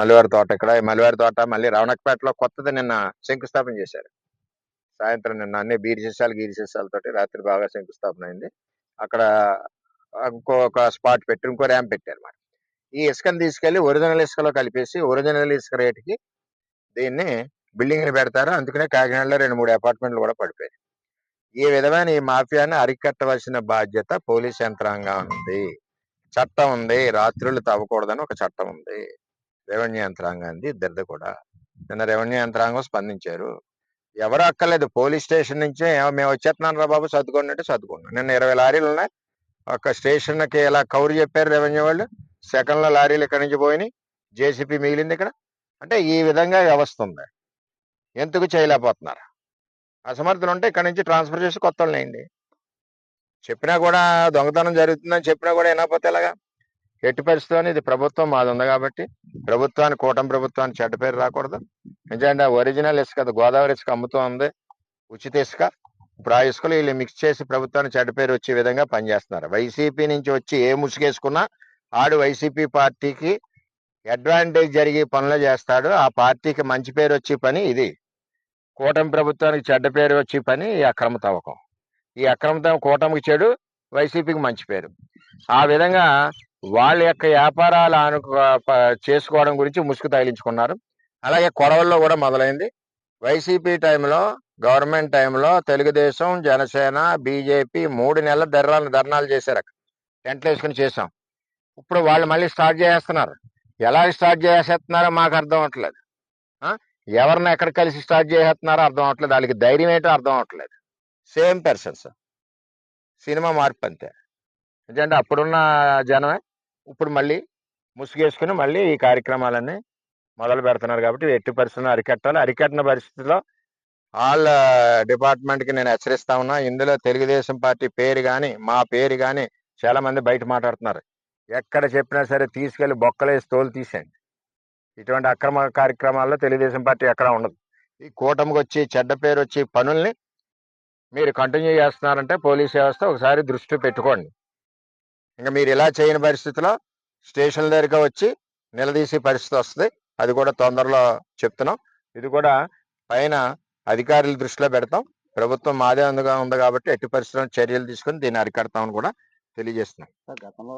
మలివారి తోట ఇక్కడ. ఈ మలివారి తోట మళ్ళీ రవణకపేటలో కొత్తది నిన్న శంకుస్థాపన చేశారు. సాయంత్రం నిన్న అన్ని బీరి సీసాలు గీరి రాత్రి బాగా శంకుస్థాపన అయింది. అక్కడ ఇంకొక స్పాట్ పెట్టి ఇంకో ర్యాంప్ పెట్టారు అన్నమాట ఈ ఇసుకని తీసుకెళ్ళి ఒరిజినల్ ఇసుకలో కలిపేసి ఒరిజినల్ ఇసుక రేటుకి దీన్ని బిల్డింగ్ని పెడతారు. అందుకనే కాకినాడలో రెండు మూడు అపార్ట్మెంట్లు కూడా పడిపోయాయి. ఈ విధమైన ఈ మాఫియాని అరికట్టవలసిన బాధ్యత పోలీస్ యంత్రాంగం ఉంది. చట్టం ఉంది. రాత్రులు తవ్వకూడదని ఒక చట్టం ఉంది. రెవెన్యూ యంత్రాంగాన్ని ఇద్దరిది కూడా. నిన్న రెవెన్యూ యంత్రాంగం స్పందించారు. ఎవరు అక్కర్లేదు పోలీస్ స్టేషన్ నుంచే మేము వచ్చేస్తున్నాను రా బాబు సర్దుకోండి అంటే సర్దుకున్నాం నిన్న ఇరవై లారీలు ఉన్నాయి. ఒక స్టేషన్కి ఇలా కౌరు చెప్పారు రెవెన్యూ వాళ్ళు? సెకండ్లో లారీలు ఇక్కడ నుంచి పోయినాయి. జేసీపీ మిగిలింది ఇక్కడ. అంటే ఈ విధంగా వ్యవస్థ ఉంది. ఎందుకు చేయలేకపోతున్నారు? అసమర్థులు ఉంటే ఇక్కడ నుంచి ట్రాన్స్ఫర్ చేసి కొత్త వాళ్ళని చెప్పినా కూడా దొంగతనం జరుగుతుందని చెప్పినా కూడా వినకపోతే ఎలాగా? ఎట్టి పరిస్థితుల్లో ఇది ప్రభుత్వం మాది ఉంది కాబట్టి ప్రభుత్వానికి కూటమి ప్రభుత్వాన్ని చెడ్డ పేరు రాకూడదు. ఎందుకంటే ఒరిజినల్ ఇసుక అది గోదావరి ఇసుక అమ్ముతూ ఉంది. ఉచిత ఇసుక ఇప్పుడు ఆ ఇసుకలు వీళ్ళు మిక్స్ చేసి ప్రభుత్వానికి చెడ్డ పేరు వచ్చే విధంగా పనిచేస్తున్నారు. వైసీపీ నుంచి వచ్చి ఏ ముసుగేసుకున్నా ఆడు వైసీపీ పార్టీకి అడ్వాంటేజ్ జరిగే పనులు చేస్తాడు. ఆ పార్టీకి మంచి పేరు వచ్చే పని ఇది. కూటమి ప్రభుత్వానికి చెడ్డ పేరు వచ్చే పని ఈ అక్రమ తవ్వకం. ఈ అక్రమ తవ్వకం కూటమికి చెడు వైసీపీకి మంచి పేరు. ఆ విధంగా వాళ్ళ యొక్క వ్యాపారాలు ఆను చేసుకోవడం గురించి ముసుగు తగిలించుకున్నారు. అలాగే కొడవల్లో కూడా మొదలైంది. వైసీపీ టైంలో గవర్నమెంట్ టైంలో తెలుగుదేశం జనసేన బీజేపీ మూడు నెలల ధర్నాలు ధర్నాలు చేశారు అక్కడ. టెంట్లు వేసుకుని చేసాం ఇప్పుడు వాళ్ళు మళ్ళీ స్టార్ట్ చేసేస్తున్నారు. ఎలా స్టార్ట్ చేసేస్తున్నారో మాకు అర్థం అవట్లేదు ఎవరిని ఎక్కడ కలిసి స్టార్ట్ చేసేస్తున్నారో అర్థం అవట్లేదు వాళ్ళకి ధైర్యం ఏంటో అర్థం అవట్లేదు సేమ్ పర్సన్స్. సినిమా మార్పు అంతే. ఎందుకంటే అప్పుడున్న జనమే ఇప్పుడు మళ్ళీ ముసుగేసుకుని మళ్ళీ ఈ కార్యక్రమాలన్నీ మొదలు పెడుతున్నారు కాబట్టి ఎట్టి పరిస్థితులు అరికట్టాలి. అరికట్టిన పరిస్థితిలో వాళ్ళ డిపార్ట్మెంట్కి నేను హెచ్చరిస్తా ఉన్నా ఇందులో తెలుగుదేశం పార్టీ పేరు కానీ మా పేరు కానీ చాలా మంది బయట మాట్లాడుతున్నారు. ఎక్కడ చెప్పినా సరే తీసుకెళ్ళి బొక్కలేసి తోలు తీసేయండి. ఇటువంటి అక్రమ కార్యక్రమాల్లో తెలుగుదేశం పార్టీ ఎక్కడ ఉండదు. ఈ కూటమికి వచ్చి చెడ్డ పేరు వచ్చి పనుల్ని మీరు కంటిన్యూ చేస్తున్నారంటే పోలీస్ వ్యవస్థ ఒకసారి దృష్టి పెట్టుకోండి. ఇంకా మీరు ఇలా చేయని పరిస్థితిలో స్టేషన్ దగ్గరగా వచ్చి నిలదీసే పరిస్థితి వస్తుంది. అది కూడా తొందరలో చెప్తున్నాం. ఇది కూడా పైన అధికారుల దృష్టిలో పెడతాం. ప్రభుత్వం మాదే అందుగా ఉంది కాబట్టి ఎట్టి పరిస్థితుల్లో చర్యలు తీసుకుని దీన్ని అరికడతామని కూడా తెలియజేస్తున్నాం. గతంలో